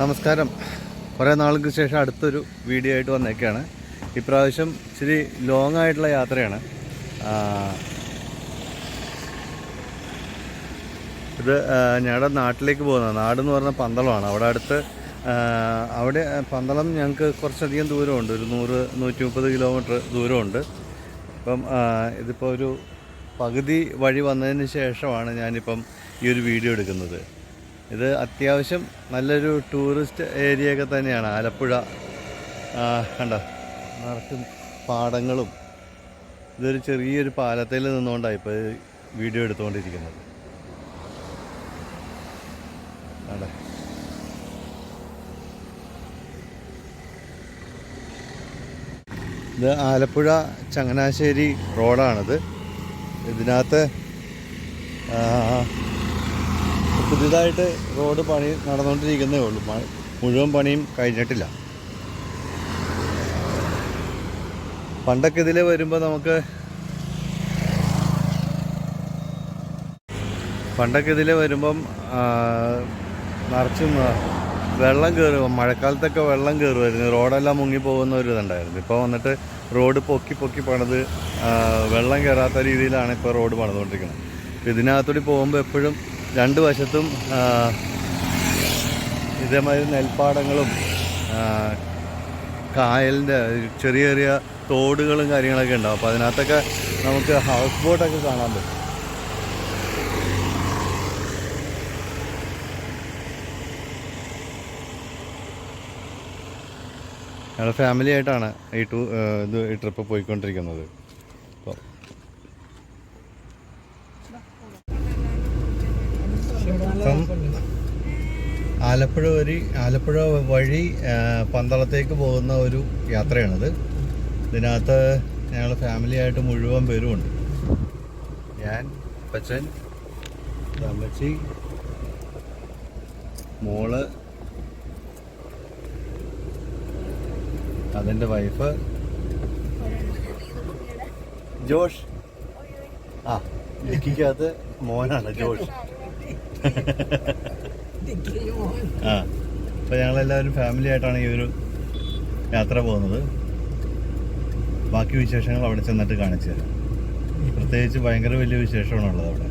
നമസ്കാരം. കുറേ നാൾക്ക് ശേഷം അടുത്തൊരു വീഡിയോ ആയിട്ട് വന്നേക്കാണ്. ഇപ്രാവശ്യം ഇച്ചിരി ലോങ് ആയിട്ടുള്ള യാത്രയാണ്. ഇത് ഞങ്ങളുടെ നാട്ടിലേക്ക് പോകുന്നത്. നാടെന്ന് പറഞ്ഞ പന്തളമാണ്. അവിടെ അടുത്ത് അവിടെ പന്തളം ഞങ്ങൾക്ക് കുറച്ചധികം ദൂരമുണ്ട്. ഒരു നൂറ് നൂറ്റി മുപ്പത് കിലോമീറ്റർ ദൂരമുണ്ട്. അപ്പം ഇതിപ്പോൾ ഒരു പകുതി വഴി വന്നതിന് ശേഷമാണ് ഞാനിപ്പം ഈ ഒരു വീഡിയോ എടുക്കുന്നത്. ഇത് അത്യാവശ്യം നല്ലൊരു ടൂറിസ്റ്റ് ഏരിയ ഒക്കെ തന്നെയാണ്. ആലപ്പുഴ കണ്ട? നിറച്ചും പാടങ്ങളും ഇതൊരു ചെറിയൊരു പാലത്തിൽ നിന്നുകൊണ്ടാണ് ഇപ്പോൾ വീഡിയോ എടുത്തുകൊണ്ടിരിക്കുന്നത്. അതെ ഇത് ആലപ്പുഴ ചങ്ങനാശ്ശേരി റോഡാണിത്. ഇതിനകത്ത് പുതിയതായിട്ട് റോഡ് പണി നടന്നുകൊണ്ടിരിക്കുന്നേ ഉള്ളൂ. മുഴുവൻ പണിയും കഴിഞ്ഞിട്ടില്ല. പണ്ടൊക്കെ ഇതിൽ വരുമ്പോൾ നമുക്ക് പണ്ടൊക്കെ ഇതിൽ വരുമ്പം നിറച്ചും വെള്ളം കയറും മഴക്കാലത്തൊക്കെ വെള്ളം കയറുമായിരുന്നു റോഡെല്ലാം മുങ്ങി പോകുന്ന ഒരു ഇതുണ്ടായിരുന്നു. ഇപ്പോൾ വന്നിട്ട് റോഡ് പൊക്കി പൊക്കി പണിത് വെള്ളം കയറാത്ത രീതിയിലാണ് ഇപ്പോൾ റോഡ് പണിതുകൊണ്ടിരിക്കുന്നത്. ഇതിനകത്തൂടി പോകുമ്പോൾ എപ്പോഴും രണ്ട് വശത്തും ഇതേമാതിരി നെൽപ്പാടങ്ങളും കായലിന്റെ ചെറിയ ചെറിയ തോടുകളും കാര്യങ്ങളൊക്കെ ഉണ്ടാവും. അപ്പോൾ അതിനകത്തൊക്കെ നമുക്ക് ഹൗസ് ബോട്ടൊക്കെ കാണാൻ പറ്റും. ഞങ്ങൾ ഫാമിലി ആയിട്ടാണ് ഈ ടൂ ഇത് ഈ ട്രിപ്പ് പോയിക്കൊണ്ടിരിക്കുന്നത്. ഇപ്പം ആലപ്പുഴ വഴി ആലപ്പുഴ വഴി പന്തളത്തേക്ക് പോകുന്ന ഒരു യാത്രയാണിത്. ഇതിനകത്ത് ഞങ്ങൾ ഫാമിലിയായിട്ട് മുഴുവൻ പേരുമുണ്ട്. ഞാൻ അപ്പച്ചൻ അമ്മച്ചി മോൾ അതിന്റെ വൈഫ് ജോഷ്. ആ ലിക്കിക്കകത്ത് മോനാണ് ജോഷ്. ആ അപ്പോൾ ഞങ്ങളെല്ലാവരും ഫാമിലി ആയിട്ടാണ് ഈ ഒരു യാത്ര പോകുന്നത്. ബാക്കി വിശേഷങ്ങൾ അവിടെ ചെന്നിട്ട് കാണിച്ചു തരാം. പ്രത്യേകിച്ച് ഭയങ്കര വലിയ വിശേഷമാണുള്ളത് അവിടെ.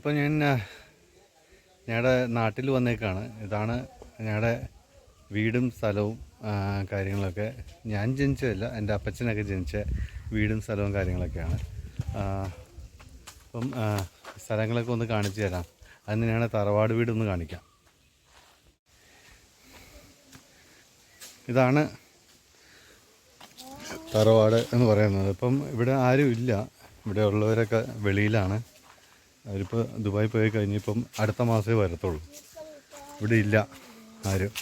ഇതിപ്പോൾ ഞാൻ ഞങ്ങളുടെ നാട്ടിൽ വന്നേക്കാണ്. ഇതാണ് ഞങ്ങളുടെ വീടും സ്ഥലവും കാര്യങ്ങളൊക്കെ. ഞാൻ ജനിച്ചതല്ല എന്റെ അപ്പച്ചനൊക്കെ ജനിച്ച വീടും സ്ഥലവും കാര്യങ്ങളൊക്കെയാണ്. അപ്പം സ്ഥലങ്ങളൊക്കെ ഒന്ന് കാണിച്ചു തരാം. അതിന് ഞാൻ തറവാട് വീടൊന്ന് കാണിക്കാം. ഇതാണ് തറവാട് എന്ന് പറയുന്നത്. ഇപ്പം ഇവിടെ ആരും ഇല്ല. ഇവിടെ ഉള്ളവരൊക്കെ വെളിയിലാണ്. അവരിപ്പോൾ ദുബായി പോയി കഴിഞ്ഞിപ്പം അടുത്ത മാസമേ വരത്തുള്ളൂ. ഇവിടെ ഇല്ല ആരും.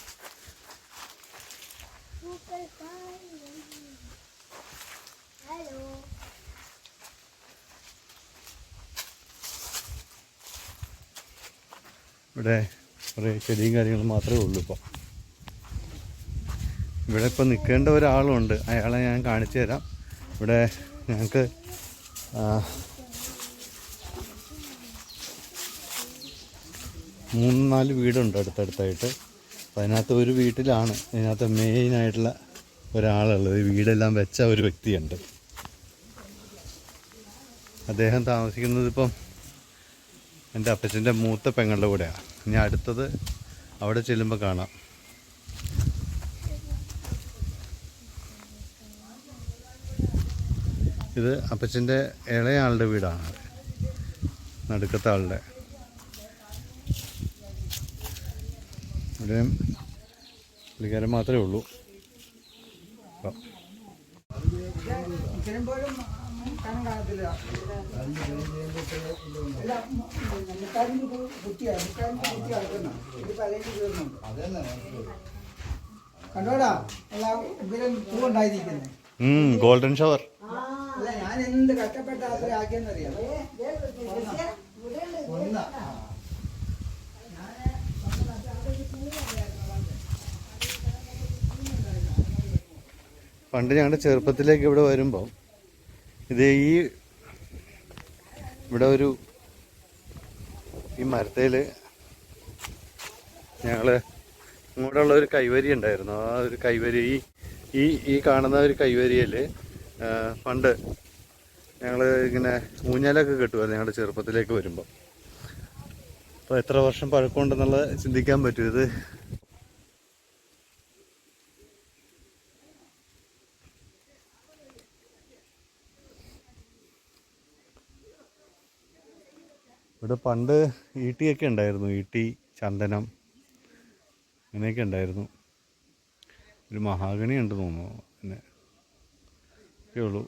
ഇവിടെ കുറേ ചെടിയും കാര്യങ്ങളും മാത്രമേ ഉള്ളൂ ഇപ്പോൾ ഇവിടെ ഇപ്പോൾ നിൽക്കേണ്ട ഒരാളുണ്ട്. അയാളെ ഞാൻ കാണിച്ചു തരാം. ഇവിടെ ഞങ്ങൾക്ക് മൂന്ന് നാല് വീടുണ്ട് അടുത്തടുത്തായിട്ട്. അപ്പോൾ അതിനകത്ത് ഒരു വീട്ടിലാണ്. ഇതിനകത്ത് മെയിനായിട്ടുള്ള ഒരാളുള്ളത്. വീടെല്ലാം വെച്ച ഒരു വ്യക്തിയുണ്ട്. അദ്ദേഹം താമസിക്കുന്നത് ഇപ്പം എന്റെ അപ്പച്ചന്റെ മൂത്ത പെങ്ങളുടെ കൂടെയാണ്. ഇനി അടുത്തത് അവിടെ ചെല്ലുമ്പോൾ കാണാം. ഇത് അപ്പച്ചന്റെ ഇളയ ആളുടെ വീടാണ്. നടുക്കത്തെ ആളുടെ. ഇവിടെ പുള്ളിക്കാരൻ മാത്രമേ ഉള്ളൂ. കണ്ടോടാ ഗോൾഡൻ ഷവർ അല്ല ഞാൻ എന്ത് കഷ്ടപ്പെട്ട അത്ര ആക്കിയെന്നറിയാം ഒന്നാ. പണ്ട് ഞങ്ങളുടെ ചെറുപ്പത്തിലേക്ക് ഇവിടെ വരുമ്പോൾ ഇത് ഈ ഇവിടെ ഒരു ഈ മരത്തേൽ ഞങ്ങൾ ഇങ്ങോട്ടുള്ള ഒരു കൈവരി ഉണ്ടായിരുന്നു. ആ ഒരു കൈവരി ഈ ഈ ഈ കാണുന്ന ഒരു കൈവരിയിൽ പണ്ട് ഞങ്ങൾ ഇങ്ങനെ ഊഞ്ഞാലൊക്കെ കെട്ടുമായിരുന്നു ഞങ്ങളുടെ ചെറുപ്പത്തിലേക്ക് വരുമ്പോൾ അപ്പോൾ എത്ര വർഷം പഴക്കമുണ്ടെന്നുള്ളത് ചിന്തിക്കാൻ പറ്റും. ഇത് ഇവിടെ പണ്ട് ഈട്ടിയൊക്കെ ഉണ്ടായിരുന്നു ഈട്ടി ചന്ദനം അങ്ങനെയൊക്കെ ഉണ്ടായിരുന്നു. ഒരു മഹാഗണി ഉണ്ട് തോന്നുന്നു പിന്നെ ഒക്കെ ഉള്ളൂ.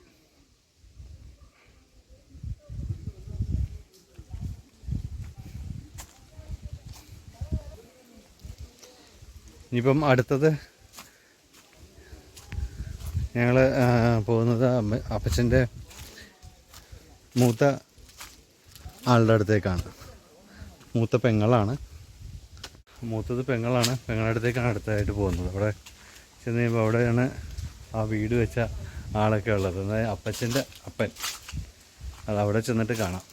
ഇനിയിപ്പം അടുത്തത് ഞങ്ങൾ പോകുന്നത് അപ്പച്ചന്റെ മൂത്ത ആളുടെ അടുത്തേക്കാണ്. മൂത്ത പെങ്ങളാണ്. മൂത്തത് പെങ്ങളാണ്. പെങ്ങളുടെ അടുത്തേക്കാണ് അടുത്തായിട്ട് പോകുന്നത്. അവിടെ ചെന്ന് കഴിയുമ്പോൾ അവിടെയാണ് ആ വീട് വെച്ച ആളൊക്കെ ഉള്ളത്. അതായത് അപ്പച്ചന്റെ അപ്പൻ. അത് അവിടെ ചെന്നിട്ട് കാണാം.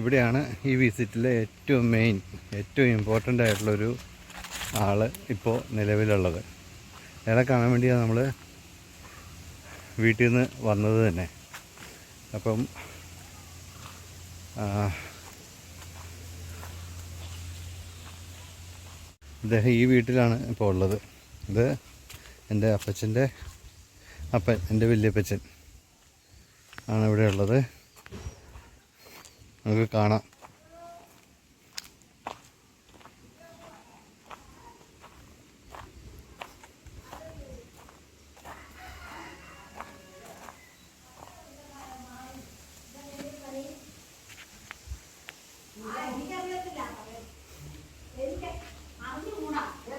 ഇവിടെയാണ് ഈ വിസിറ്റിലെ ഏറ്റവും മെയിൻ ഏറ്റവും ഇമ്പോർട്ടന്റ് ആയിട്ടുള്ളൊരു ആൾ ഇപ്പോൾ നിലവിലുള്ളത്. അയാളെ കാണാൻ വേണ്ടിയാണ് നമ്മൾ വീട്ടിൽ നിന്ന് വന്നത് തന്നെ. അപ്പം ഇദ്ദേഹം ഈ വീട്ടിലാണ് ഇപ്പോൾ ഉള്ളത്. ഇത് എന്റെ അപ്പച്ചന്റെ അപ്പൻ എന്റെ വലിയപ്പച്ചൻ ആണ് ഇവിടെ ഉള്ളത്. നമുക്ക് കാണാം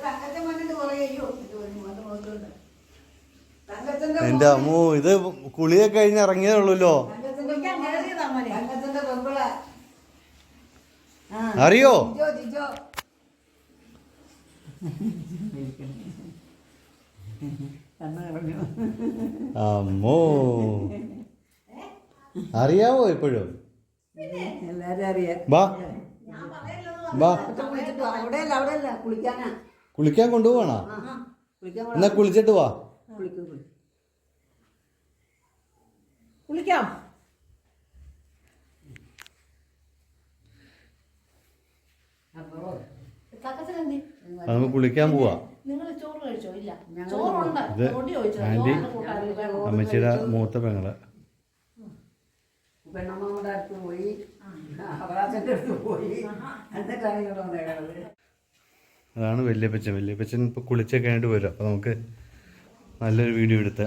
തങ്കച്ചൻ വന്നിട്ട് കുറേ അയ്യോ ഇത് ഒരു മൂന്ന് മുഖത്തുണ്ട്. എന്റെ അമ്മോ ഇത് കുളിയൊക്കെ കഴിഞ്ഞ് ഇറങ്ങിയേ ഉള്ളൂല്ലോ. അറിയോ? അമ്മോ. അറിയാവോ എപ്പോഴും? കുളിക്കാൻ പോണം. എന്നാ കുളിച്ചിട്ട് വാ. കുളിക്കാം. അത് നമുക്ക് കുളിക്കാൻ പോവാ. ഇത് ആന്റി അമ്മച്ചിയുടെ മൂത്ത പെങ്ങൾ. പെണ്ണമ്മയുടെ അടുത്ത് പോയി അവറാച്ചന്റെ അടുത്ത് പോയി. എന്നിട്ടാണ് ഇവിടെ വന്നേക്കണത്? അതാണ് വല്യപ്പച്ചൻ. വല്യപ്പച്ചൻ ഇപ്പോൾ കുളിച്ചൊക്കെ ആയിട്ട് വരും. അപ്പോൾ നമുക്ക് നല്ലൊരു വീഡിയോ എടുത്ത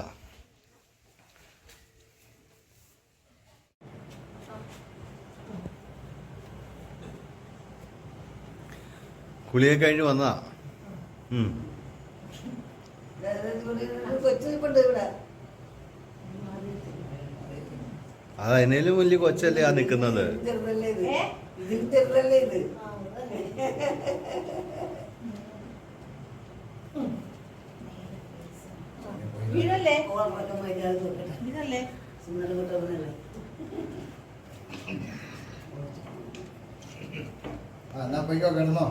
കുളിയൊക്കെ കഴിഞ്ഞ് വന്നതാ. അത് അതിനേലും വലിയ കൊച്ചല്ലേ ആ നിൽക്കുന്നത് എന്നാ പോയിക്കോ കിടന്നോ.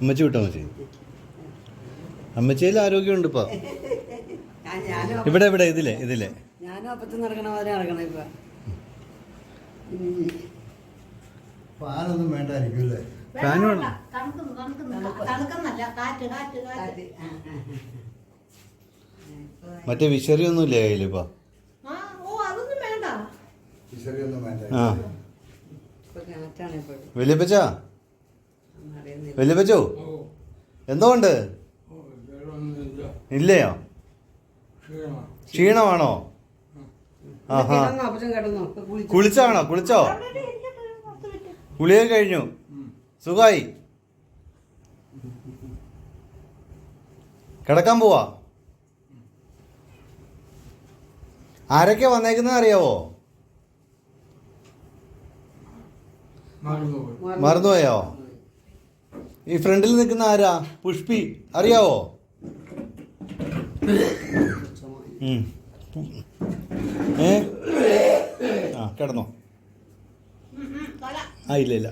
അമ്മച്ചി വിട്ടോ അമ്മച്ചി അമ്മച്ചിയിൽ ആരോഗ്യമുണ്ട് ഇപ്പൊ? ഞാൻ ഇവിടെ ഇവിടെ ഇതിലെ ഇതിലെ. ഞാനും അപ്പത്തും നടക്കണ മാതിരി നടക്കണം ഇപ്പൊ. പാലൊന്നും വേണ്ടായിരിക്കും അല്ലേ? ഫാൻ വേണം. മറ്റേ വിശറി ഒന്നും ഇല്ലേ കയ്യിൽ ആ ഓ അതൊന്നും വേണ്ട. വിശറിയൊന്നും വേണ്ട. ആ. ഇപ്പൊ വലിയപ്പച്ച? വലിയപ്പച്ചോ എന്തോ ഉണ്ട്? ഇല്ലയോ? ക്ഷീണമാണോ? ആഹാ. കുളിച്ചാണോ? കുളിച്ചോ? കുളിയൊക്കെ കഴിഞ്ഞു. സുഖായി. കിടക്കാൻ പോവാ? ആരൊക്കെ വന്നേക്കുന്നത് അറിയാവോ? മറന്നു. മറന്നുപോയോ? ഈ ഫ്രണ്ടിൽ നിൽക്കുന്ന ആരാ? പുഷ്പി. അറിയാവോ. ഏ? ആ കിടന്നോ. ആ ഇല്ല ഇല്ല.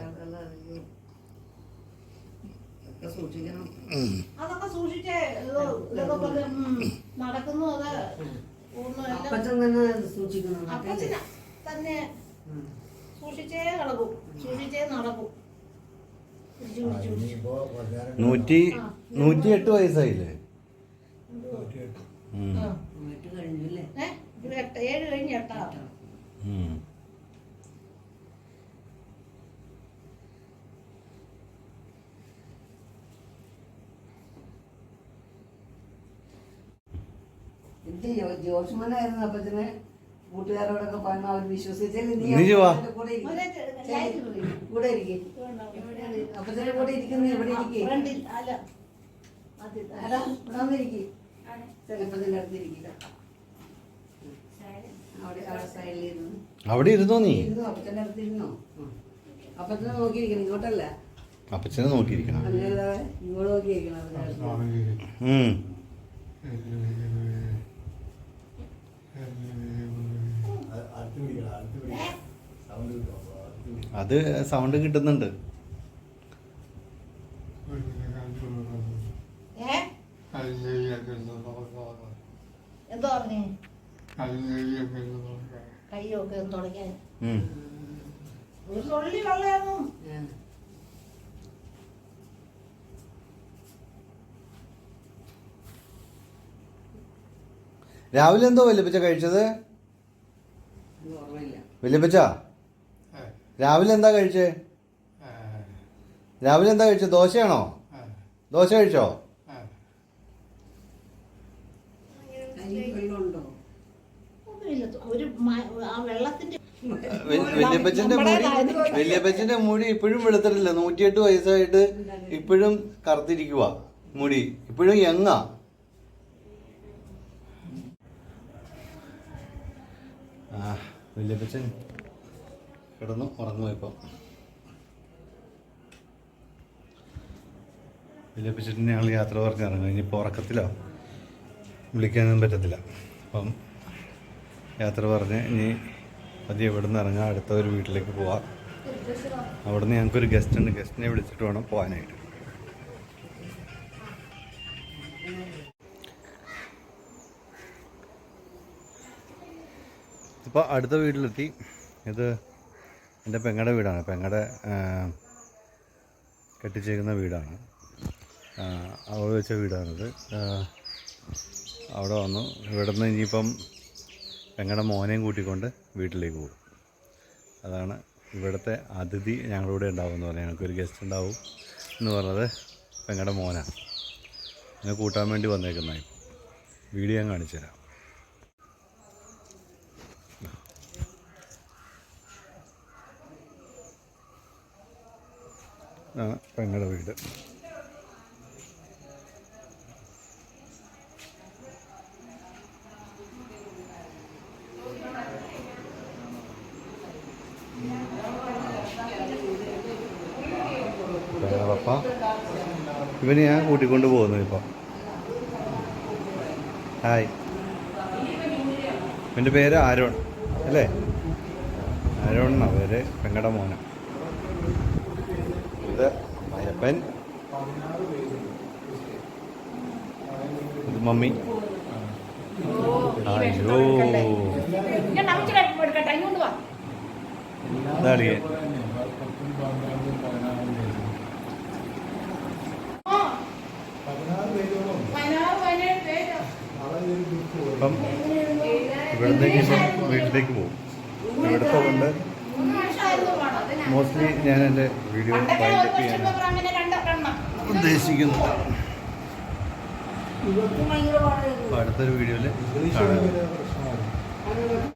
അതൊക്കെ സൂക്ഷിച്ചേ. ഇത് ഇതൊക്കെ പറഞ്ഞ് ഉം, നടക്കുന്നു അത്. അപ്പച്ചൻ തന്നെ സൂക്ഷിച്ചേ നടക്കും. സൂക്ഷിച്ചേ നടക്കും. നൂറ്റി നൂറ്റി എട്ട് വയസ്സായില്ലേ ആ. വീട്ടിൽ കഴിഞ്ഞു അല്ലേ ഏ ഇത് ജോഷ്മനായിരുന്നു അപ്പച്ചനെ? കൂട്ടുകാരോടൊക്കെ പറഞ്ഞ അവർ വിശ്വസിച്ചില്ല നീ കൂടെ ഇരിക്ക്. കൂടെ ഇരിക്കുന്ന ഇരിക്കും? ഇവിടെ വന്നിരിക്കും അടുത്ത് ഇരിക്കില്ല. അവിടെ അവിടെ സൈഡിൽ ഇരുന്നു. അവിടെ ഇരുന്നോ നീ? ഇരുന്നു അപ്പച്ചന്റെ അടുത്ത് ഇരുന്നോ? ഉം. അപ്പച്ചനെ നോക്കിയിരിക്കണം ഇങ്ങോട്ടല്ല. അപ്പച്ചനെ നോക്കിയിരിക്കണം. അങ്ങനെ ഇങ്ങോട്ട് നോക്കിയിരിക്കണം അത് സൗണ്ട് ഉം. അ- അടുത്ത് പിടിക്കണം അടുത്ത് പിടിക്കണം സൗണ്ട് കിട്ടും അപ്പൊ അടുത്ത് പിടിക്കണം. അത് സൗണ്ട് കിട്ടുന്നുണ്ട് ഏ എന്തോ പറഞ്ഞേ. ഒരു തുള്ളി ആ. രാവിലെ എന്തോ വല്യപ്പച്ച കഴിച്ചത്? വല്യപ്പച്ച? രാവിലെ എന്താ കഴിച്ചേ? രാവിലെ എന്താ കഴിച്ചത് ദോശയാണോ? ദോശ കഴിച്ചോ കയ്യിൽ വെള്ളമുണ്ടോ ഒന്നുമില്ല ഒരു മ- ആ വെള്ളത്തിന്റെ വല്യ- വല്യപ്പച്ചന്റെ മുടി വല്യപ്പച്ചന്റെ മുടി ഇപ്പോഴും വെളുത്തിട്ടില്ല. നൂറ്റിയെട്ട് വയസ്സായിട്ട് ഇപ്പോഴും കറുത്തിരിക്കുക മുടി. ഇപ്പോഴും എങ്ങ ആ വല്യപ്പച്ചൻ കിടന്നു ഉറങ്ങുമോ ഇപ്പം വല്യപ്പച്ചനെ ഞങ്ങൾ യാത്ര പറഞ്ഞിറങ്ങും. ഇനിയിപ്പോൾ ഉറക്കത്തിലോ? വിളിക്കാനൊന്നും പറ്റത്തില്ല. അപ്പം യാത്ര പറഞ്ഞ് ഇനി പതിയെ ഇവിടെ നിന്ന് ഇറങ്ങാം. അടുത്ത ഒരു വീട്ടിലേക്ക് പോവാം. അവിടുന്ന് ഞങ്ങൾക്കൊരു ഗസ്റ്റ് ഉണ്ട്. ഗസ്റ്റിനെ വിളിച്ചിട്ട് വേണം പോകാനായിട്ട് ഇപ്പോൾ അടുത്ത വീട്ടിലെത്തി. ഇത് എന്റെ പെങ്ങടെ വീടാണ്. പെങ്ങടെ കെട്ടിച്ചേക്കുന്ന വീടാണ്. അവൾ വെച്ച വീടാണിത്. അവിടെ വന്നു. ഇവിടെ നിന്ന് ഇനിയിപ്പം പെങ്ങടെ മോനെയും കൂട്ടിക്കൊണ്ട് വീട്ടിലേക്ക് പോകും. അതാണ് ഇവിടുത്തെ അതിഥി ഞങ്ങളിവിടെ ഉണ്ടാവും എന്ന് പറഞ്ഞാൽ ഞങ്ങൾക്കൊരു ഗസ്റ്റ് ഉണ്ടാവും എന്ന് പറഞ്ഞത് പെങ്ങടെ മോനാണ്. എന്നെ കൂട്ടാൻ വേണ്ടി വന്നേക്കുന്ന വീഡിയോ ഞാൻ കാണിച്ചു തരാം. പെങ്ങളുടെ വീട്. പപ്പ ഇവന് ഞാൻ കൂട്ടിക്കൊണ്ട് പോകുന്നു ഇപ്പം. ഹായ് എന്റെ പേര് ആരോൺ അല്ലേ? ആരോൺ എന്നാ പേര് പെങ്ങടെ മോന്. ഇത് അയ്യപ്പൻ. ഇത് മമ്മി. അയ്യോ. ഞാൻ അമ്മച്ചിടെ എടുക്കട്ടെ ഇങ്ങോട്ട് വാ ഇതാളിയൻ ആ പതിനാറ് പേരോളം പതിനാറ് പതിനേഴ് പേര് അവരെ ഒരു ഗ്രൂപ്പ് പോയി. അപ്പം ഇവിടത്തേക്ക് ഇപ്പം വീട്ടിലേക്ക് പോകും. ഇവിടുത്തെ കൊണ്ട് മോസ്റ്റ്ലി ഞാൻ എന്റെ വീഡിയോ ഫൈൻഡപ്പ് വൈൻഡപ്പ് ചെയ്യാൻ ഉദ്ദേശിക്കുന്നു അടുത്തൊരു വീഡിയോയിൽ കാണാം.